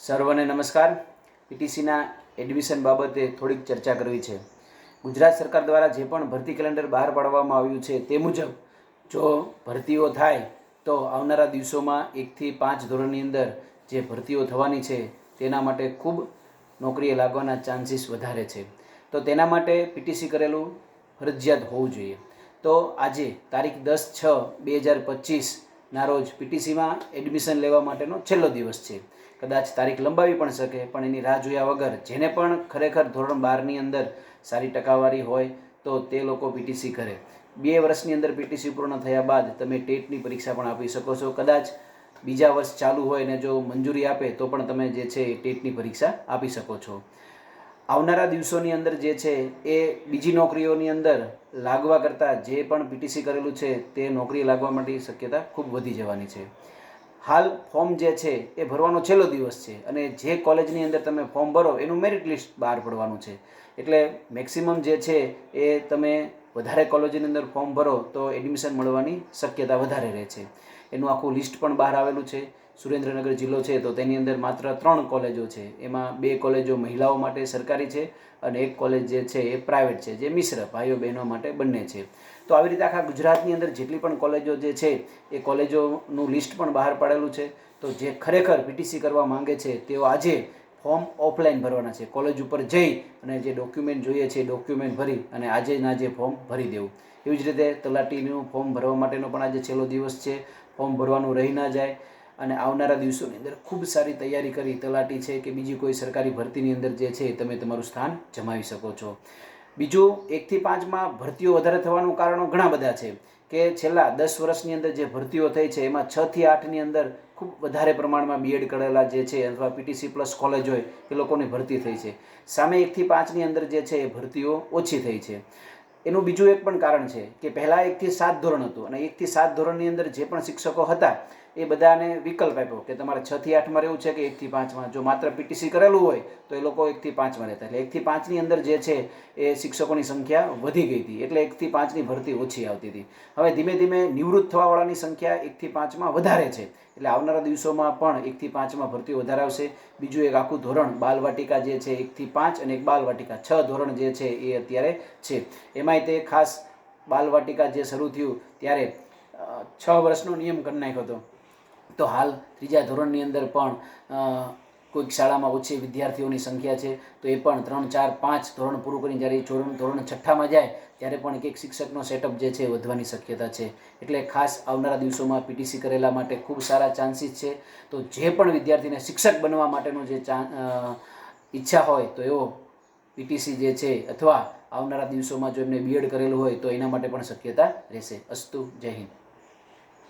સર્વને નમસ્કાર. પીટીસીના એડમિશન બાબતે થોડીક ચર્ચા કરવી છે. ગુજરાત સરકાર દ્વારા જે પણ ભરતી કેલેન્ડર બહાર પાડવામાં આવ્યું છે તે મુજબ જો ભરતીઓ થાય તો આવનારા દિવસોમાં એકથી પાંચ ધોરણની અંદર જે ભરતીઓ થવાની છે તેના માટે ખૂબ નોકરીએ લાગવાના ચાન્સીસ વધારે છે. તો તેના માટે પીટીસી કરેલું ફરજિયાત હોવું જોઈએ. તો આજે તારીખ દસ છ બે હજાર પચીસના રોજ પીટીસીમાં એડમિશન લેવા માટેનો છેલ્લો દિવસ છે. કદાચ તારીખ લંબાવી પણ શકે, પણ એની રાહ જોયા વગર જેને પણ ખરેખર ધોરણ બારની અંદર સારી ટકાવારી હોય તો તે લોકો પીટીસી કરે. બે વર્ષની અંદર પીટીસી પૂર્ણ થયા બાદ તમે ટેટની પરીક્ષા પણ આપી શકો છો. કદાચ બીજા વર્ષ ચાલુ હોય ને જો મંજૂરી આપે તો પણ તમે જે છે એ ટેટની પરીક્ષા આપી શકો છો. આવનારા દિવસોની અંદર જે છે એ બીજી નોકરીઓની અંદર લાગવા કરતાં જે પણ પીટીસી કરેલું છે તે નોકરી લાગવા માટે શક્યતા ખૂબ વધી જવાની છે. હાલ ફોર્મ જે છે એ ભરવાનો છેલ્લો દિવસ છે અને જે કોલેજની અંદર તમે ફોર્મ ભરો એનું મેરિટ લિસ્ટ બહાર પડવાનું છે. એટલે મેક્સિમમ જે છે એ તમે વધારે કોલેજની અંદર ફોર્મ ભરો તો એડમિશન મળવાની શક્યતા વધારે રહે છે. એનું આખું લિસ્ટ પણ બહાર આવેલું છે. સુરેન્દ્રનગર જિલ્લો છે તો તેની અંદર માત્ર ત્રણ કોલેજો છે. એમાં બે કોલેજો મહિલાઓ માટે સરકારી છે અને એક કોલેજ જે છે એ પ્રાઇવેટ છે, જે મિશ્ર ભાઈઓ બહેનો માટે બંને છે. તો આવી રીતે આખા ગુજરાતની અંદર જેટલી પણ કોલેજો જે છે એ કોલેજોનું લિસ્ટ પણ બહાર પાડેલું છે. તો જે ખરેખર પીટીસી કરવા માંગે છે તેઓ આજે ફોર્મ ઓફલાઈન ભરવાના છે. કોલેજ ઉપર જઈ અને જે ડોક્યુમેન્ટ જોઈએ છે ડોક્યુમેન્ટ ભરી અને આજે ના જે ફોર્મ ભરી દેવું. એવી જ રીતે તલાટીનું ફોર્મ ભરવા માટેનો પણ આજે છેલ્લો દિવસ છે. ફોર્મ ભરવાનું રહી ના જાય. અને આવનારા દિવસોની અંદર ખૂબ સારી તૈયારી કરી, તલાટી છે કે બીજી કોઈ સરકારી ભરતીની અંદર જે છે તમે તમારું સ્થાન જમાવી શકો છો. બીજું, એકથી પાંચમાં ભરતીઓ વધારે થવાનું કારણો ઘણા બધા છે કે છેલ્લા દસ વર્ષની અંદર જે ભરતીઓ થઈ છે, એમાં છ થી આઠની અંદર ખૂબ વધારે પ્રમાણમાં બીએડ કરેલા જે છે, અથવા પીટીસી પ્લસ કોલેજ હોય, એ લોકોની ભરતી થઈ છે. સામે એકથી પાંચની અંદર જે છે એ ભરતીઓ ઓછી થઈ છે. એનું બીજું એક પણ કારણ છે કે પહેલાં એકથી સાત ધોરણ હતું અને એકથી સાત ધોરણની અંદર જે પણ શિક્ષકો હતા એ બધાને વિકલ્પ આપ્યો કે તમારે છ થી આઠમાં રહેવું છે કે એકથી પાંચમાં? જો માત્ર પીટીસી કરેલું હોય, તો એ લોકો એકથી પાંચમાં રહેતા. એટલે એકથી પાંચની અંદર જે છે, એ શિક્ષકોની સંખ્યા વધી ગઈ હતી. એટલે એકથી પાંચની ભરતી ઓછી આવતી હતી. હવે ધીમે ધીમે નિવૃત્ત થવાવાળાની સંખ્યા એકથી પાંચમાં વધારે છે. એટલે આવનારા દિવસોમાં પણ એકથી પાંચમાં ભરતી વધારે આવશે. બીજું એક આખું ધોરણ, બાલવાટિકા જે છે એકથી પાંચ અને એક બાલવાટિકા. છ ધોરણ જે છે, એ અત્યારે છે. એમાંય તે ખાસ બાલવાટિકા જે શરૂ થયું, ત્યારે છ વર્ષનો નિયમ કરી નાખ્યો હતો. તો હાલ ત્રીજા ધોરણની અંદર પણ કોઈક શાળામાં ઓછી વિદ્યાર્થીઓની સંખ્યા છે, તો એ પણ ત્રણ, ચાર, પાંચ ધોરણ પૂરું કરીને જ્યારે ધોરણ ધોરણ છઠ્ઠામાં જાય, ત્યારે પણ એક એક શિક્ષકનો સેટઅપ જે છે વધવાની શક્યતા છે. એટલે ખાસ આવનારા દિવસોમાં પીટીસી કરેલા માટે ખૂબ સારા ચાન્સીસ છે. તો જે પણ વિદ્યાર્થીને શિક્ષક બનવા માટેનો જે ઈચ્છા હોય, તો એવો પીટીસી જે છે અથવા આવનારા દિવસોમાં જો એમને બીએડ કરેલું હોય, તો એના માટે પણ શક્યતા રહેશે. અસ્તુ, જય હિન્દ.